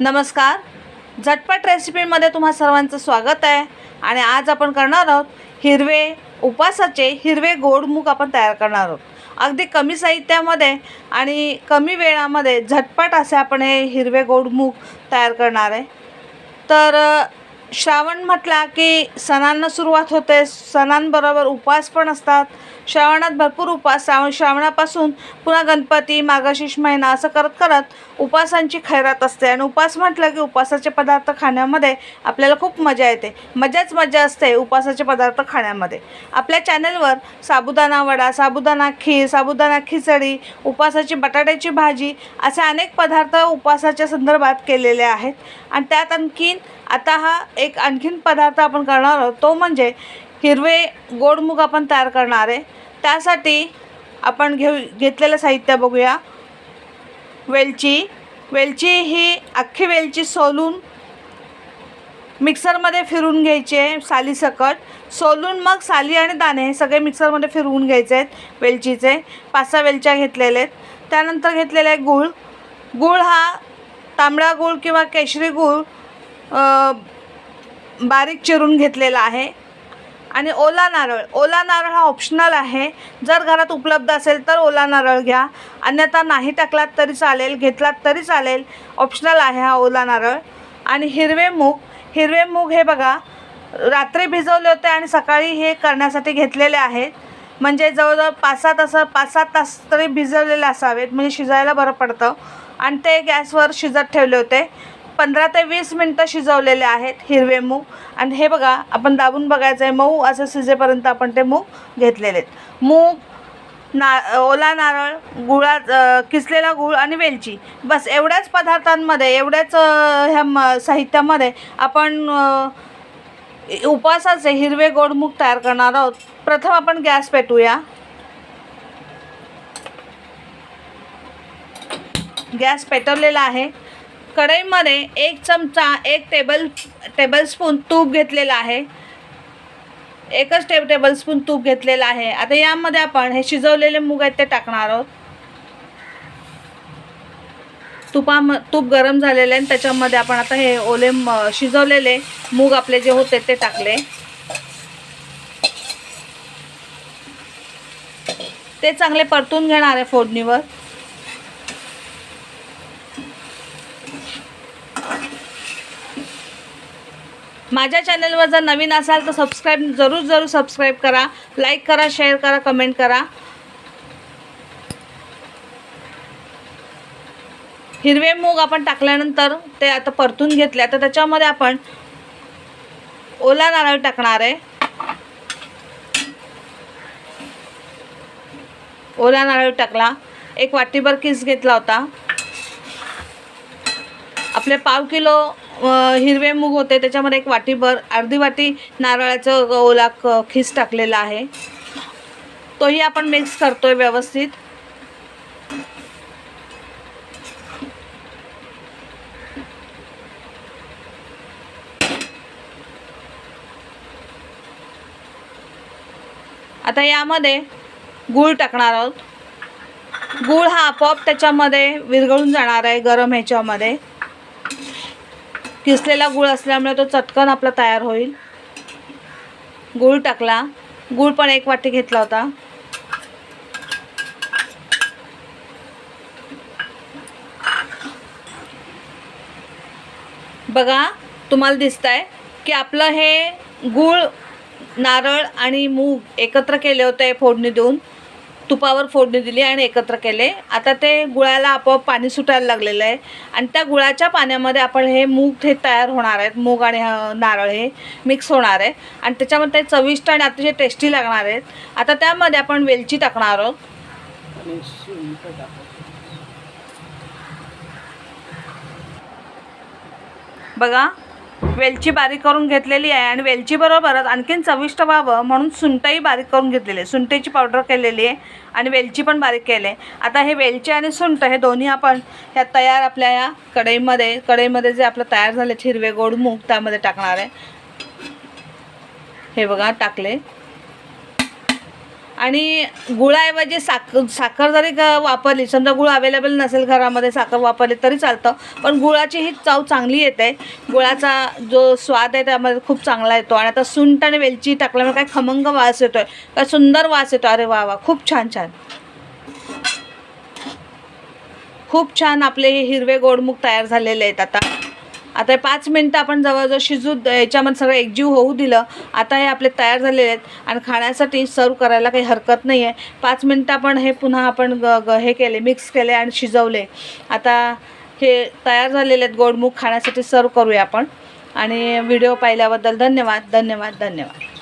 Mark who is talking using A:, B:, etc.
A: नमस्कार. झटपट रेसिपीमध्ये तुम्हा सर्वांचं स्वागत आहे. आणि आज आपण करणार आहोत हिरवे उपासाचे हिरवे गोड मूग आपण तयार करणार आहोत. अगदी कमी साहित्यामध्ये आणि कमी वेळामध्ये झटपट असे आपण हे हिरवे गोड मूग तयार करणार आहे. तर श्रावण म्हटला की सणांना सुरुवात होते. सणांबरोबर उपवास पण असतात. श्रावणात भरपूर उपवास श्रावण श्रावणापासून पुन्हा गणपती मार्गशीर्ष महिना असं करत करत उपवासांची खैरात असते. आणि उपवास म्हटलं की उपवासाचे पदार्थ खाण्यामध्ये आपल्याला खूप मजा येते. मजाच मजा असते उपवासाचे पदार्थ खाण्यामध्ये. आपल्या चॅनलवर साबुदाणा वडा साबुदाणा खीर साबुदाणा खिचडी उपवासाची बटाट्याची भाजी असे अनेक पदार्थ उपवासाच्या संदर्भात केलेले आहेत. आणि त्यात आणखीन आता हा एक आणखीन पदार्थ आपण करणार आहोत. तो म्हणजे हिरवे गोडमुग आपण तयार करणार आहे. त्यासाठी आपण घेऊ घेतलेलं साहित्य बघूया. वेलची वेलची ही अख्खी वेलची सोलून मिक्सरमध्ये फिरून घ्यायची आहे सालीसकट सोलून मग साली आणि दाणे हे सगळे मिक्सरमध्ये फिरवून घ्यायचे आहेत वेलचीचे. पाच सहा वेलच्या घेतलेले आहेत. त्यानंतर घेतलेला आहे गूळ. गूळ हा तांबडा गूळ किंवा केशरी गूळ बारीक चिरून घेतलेला आहे. आणि ओला नारळ ओला नारळ हा ऑप्शनल आहे. जर घरात उपलब्ध असेल तर ओला नारळ घ्या. अन्यथा नाही टाकलात तरी चालेल घेतलात तरी चालेल. ऑप्शनल आहे हा ओला नारळ. आणि हिरवे मूग हिरवे मूग हे बघा रात्री भिजवले होते आणि सकाळी हे करण्यासाठी घेतलेले आहेत. म्हणजे जवळजवळ पाच सात असं पाच सात तास तरी भिजवलेले असावेत. म्हणजे शिजायला बरं पडतं. आणि ते गॅसवर शिजत ठेवले होते. पंधरा ते वीस मिनटं शिजवलेले आहेत हिरवे मूग आणि हे बघा आपण दाबून बघायचं आहे मऊ असं शिजेपर्यंत आपण ते मूग घेतलेले आहेत. मूग ना ओला नारळ गुळा किसलेला गूळ आणि वेलची. बस एवढ्याच पदार्थांमध्ये एवढ्याच ह्या म साहित्यामध्ये आपण उपवासाचे हिरवे गोड मूग तयार करणार आहोत. प्रथम आपण गॅस पेटूया. गॅस पेटवलेला आहे. कढईमध्ये एक चमचा एक टेबल टेबलस्पून तूप घेतलेला आहे. एकच टेब टेबलस्पून तूप घेतलेलं आहे. आता यामध्ये आपण हे शिजवलेले मूग आहेत ते टाकणार आहोत. तुपा तूप गरम झालेलं आहे आणि त्याच्यामध्ये आपण आता हे ओले म शिजवलेले मूग आपले जे होते ते टाकले. ते चांगले परतून घेणार आहे फोडणीवर. माझ्या चॅनलवर जर नवीन असाल तर सबस्क्राईब जरूर जरूर सबस्क्राईब करा. लाईक करा शेअर करा कमेंट करा. हिरवे मूग आपण टाकल्यानंतर ते आता परतून घेतले. आता त्याच्यामध्ये आपण ओला नारळ टाकणार आहे. ओला नारळ टाकला. एक वाटीभर किस घेतला होता. आपले पाव किलो हिरवे मूग होते त्याच्यामध्ये एक वाटीभर अर्धी वाटी नारळाचं ओला क खीस टाकलेला आहे. तोही आपण मिक्स करतोय व्यवस्थित. आता यामध्ये गूळ टाकणार आहोत. गूळ हा आपोआप त्याच्यामध्ये विरघळून जाणार आहे गरम ह्याच्यामध्ये. किसलेला गूळ असल्यामुळे तो चटकन आपला तयार होईल. गूळ टाकला. गूळ पण एक वाटी घेतला होता. बघा तुम्हाला दिसत आहे की आपलं हे गूळ नारळ आणि मूग एकत्र केले होते फोडणी देऊन. तुपावर फोडणी दिली आणि एकत्र केले. आता ते गुळाला आपोआप पाणी सुटायला लागलेलं आहे. आणि त्या गुळाच्या पाण्यामध्ये आपण हे मूग हे तयार होणार आहेत. मूग आणि नारळ हे मिक्स होणार आहे. आणि त्याच्यामध्ये ते चविष्ट आणि अतिशय टेस्टी लागणार आहेत. आता त्यामध्ये आपण वेलची टाकणार आहोत. बघा. वेलची बारीक करून घेतलेली आहे आणि वेलचीबरोबरच आणखीन चविष्ट व्हावं म्हणून सुंटही बारीक करून घेतलेली आहे. सुंटेची पावडर केलेली आहे आणि वेलची पण बारीक केली आहे. आता हे वेलची आणि सुंट हे दोन्ही आपण ह्या तयार आपल्या या कढईमध्ये कढईमध्ये जे आपलं तयार झाले हिरवे गोड मूग त्यामध्ये टाकणार आहे. हे बघा टाकले. आणि गुळाऐवजी साख साखर जरी का वापरली समजा गुळ अवेलेबल नसेल घरामध्ये साखर वापरली तरी चालतं. पण गुळाची ही चव चांगली येते. गुळाचा जो स्वाद आहे त्यामध्ये खूप चांगला येतो. आणि आता सुंट आणि वेलची टाकल्यामुळे काय खमंग वास येतो आहे काय सुंदर वास येतो. अरे वा वा. खूप छान छान. खूप छान आपले हे हिरवे गोडमुख तयार झालेले आहेत आता. आता हे पाच मिनटं आपण जवळजवळ शिजू याच्यामध्ये सगळं एकजीव होऊ दिलं. आता हे आपले तयार झालेले आहेत. आणि खाण्यासाठी सर्व करायला काही हरकत नाही आहे पाच मिनटं आपण हे पुन्हा आपण ग ग हे केले मिक्स केले आणि शिजवले. आता हे तयार झालेले आहेत. गोडमुख खाण्यासाठी सर्व करूया आपण. आणि व्हिडिओ पाहिल्याबद्दल धन्यवाद धन्यवाद धन्यवाद.